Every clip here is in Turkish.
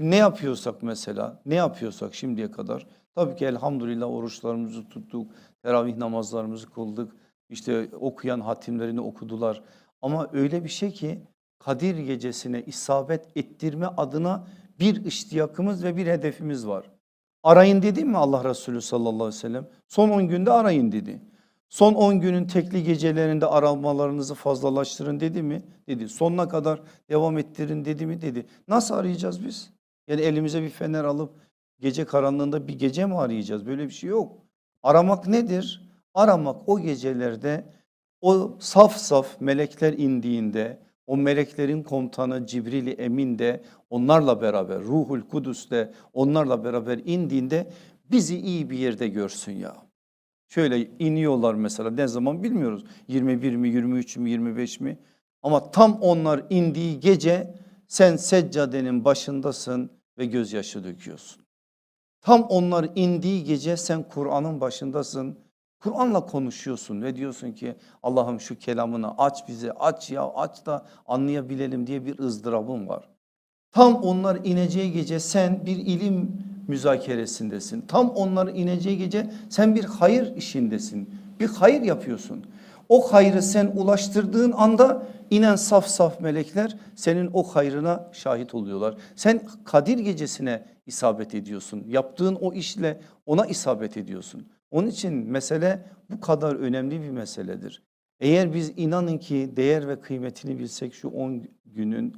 Şimdi ne yapıyorsak mesela, ne yapıyorsak şimdiye kadar tabii ki elhamdülillah oruçlarımızı tuttuk, teravih namazlarımızı kıldık. İşte okuyan hatimlerini okudular. Ama öyle bir şey ki Kadir gecesine isabet ettirme adına bir iştiyakımız ve bir hedefimiz var. Arayın dedi mi Allah Resulü sallallahu aleyhi ve sellem? Son 10 günde arayın dedi. Son 10 günün tekli gecelerinde aramalarınızı fazlalaştırın dedi mi? Dedi. Sonuna kadar devam ettirin dedi mi? Dedi. Nasıl arayacağız biz? Yani elimize bir fener alıp gece karanlığında bir gece mi arayacağız? Böyle bir şey yok. Aramak nedir? Aramak o gecelerde o saf saf melekler indiğinde o meleklerin komutanı Cibril-i Emin de onlarla beraber Ruhul Kudüs de onlarla beraber indiğinde bizi iyi bir yerde görsün ya. Şöyle iniyorlar mesela ne zaman bilmiyoruz. 21 mi 23 mi 25 mi? Ama tam onlar indiği gece sen seccadenin başındasın ve gözyaşı döküyorsun. Tam onlar indiği gece sen Kur'an'ın başındasın. Kur'an'la konuşuyorsun ve diyorsun ki Allah'ım şu kelamını aç bize aç ya aç da anlayabilelim diye bir ızdırabın var. Tam onlar ineceği gece sen bir ilim müzakeresindesin. Tam onlar ineceği gece sen bir hayır işindesin. Bir hayır yapıyorsun. O hayrı sen ulaştırdığın anda inen saf saf melekler senin o hayrına şahit oluyorlar. Sen Kadir gecesine isabet ediyorsun. Yaptığın o işle ona isabet ediyorsun. Onun için mesele bu kadar önemli bir meseledir. Eğer biz inanın ki değer ve kıymetini bilsek şu 10 günün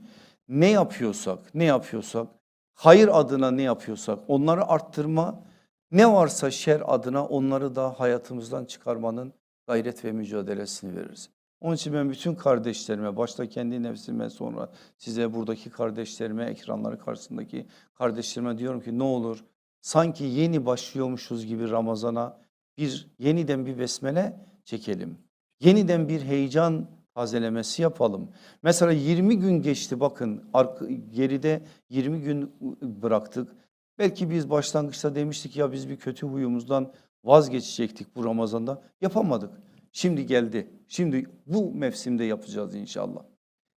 ne yapıyorsak, ne yapıyorsak, hayır adına ne yapıyorsak onları arttırma, ne varsa şer adına onları da hayatımızdan çıkarmanın gayret ve mücadelesini veririz. Onun için ben bütün kardeşlerime, başta kendi nefsime sonra size buradaki kardeşlerime, ekranları karşısındaki kardeşlerime diyorum ki ne olur sanki yeni başlıyormuşuz gibi Ramazan'a bir yeniden bir besmele çekelim. Yeniden bir heyecan tazelemesi yapalım. Mesela 20 gün geçti bakın geride 20 gün bıraktık. Belki biz başlangıçta demiştik ya biz bir kötü huyumuzdan vazgeçecektik bu Ramazan'da. Yapamadık. Şimdi geldi. Şimdi bu mevsimde yapacağız inşallah.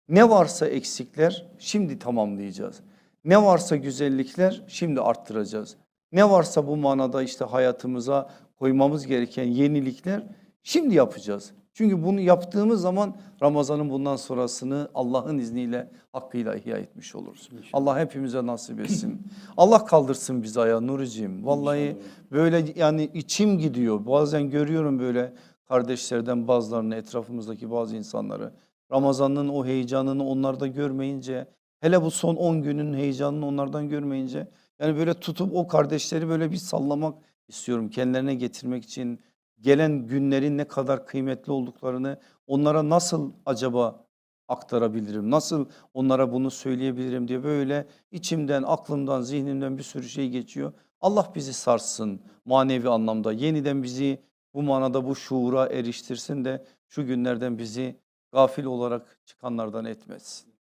Ne varsa eksikler şimdi tamamlayacağız. Ne varsa güzellikler şimdi arttıracağız. Ne varsa bu manada işte hayatımıza koymamız gereken yenilikler şimdi yapacağız. Çünkü bunu yaptığımız zaman Ramazan'ın bundan sonrasını Allah'ın izniyle hakkıyla ihya etmiş oluruz. Allah hepimize nasip etsin. Allah kaldırsın bizi ayağa Nuri'ciğim. Vallahi böyle yani içim gidiyor. Bazen görüyorum böyle kardeşlerden bazılarını etrafımızdaki bazı insanları. Ramazan'ın o heyecanını onlarda görmeyince hele bu son 10 günün heyecanını onlardan görmeyince yani böyle tutup o kardeşleri böyle bir sallamak istiyorum kendilerine getirmek için gelen günlerin ne kadar kıymetli olduklarını onlara nasıl acaba aktarabilirim? Nasıl onlara bunu söyleyebilirim diye böyle içimden, aklımdan, zihnimden bir sürü şey geçiyor. Allah bizi sarsın manevi anlamda. Yeniden bizi bu manada bu şuura eriştirsin de şu günlerden bizi gafil olarak çıkanlardan etmesin.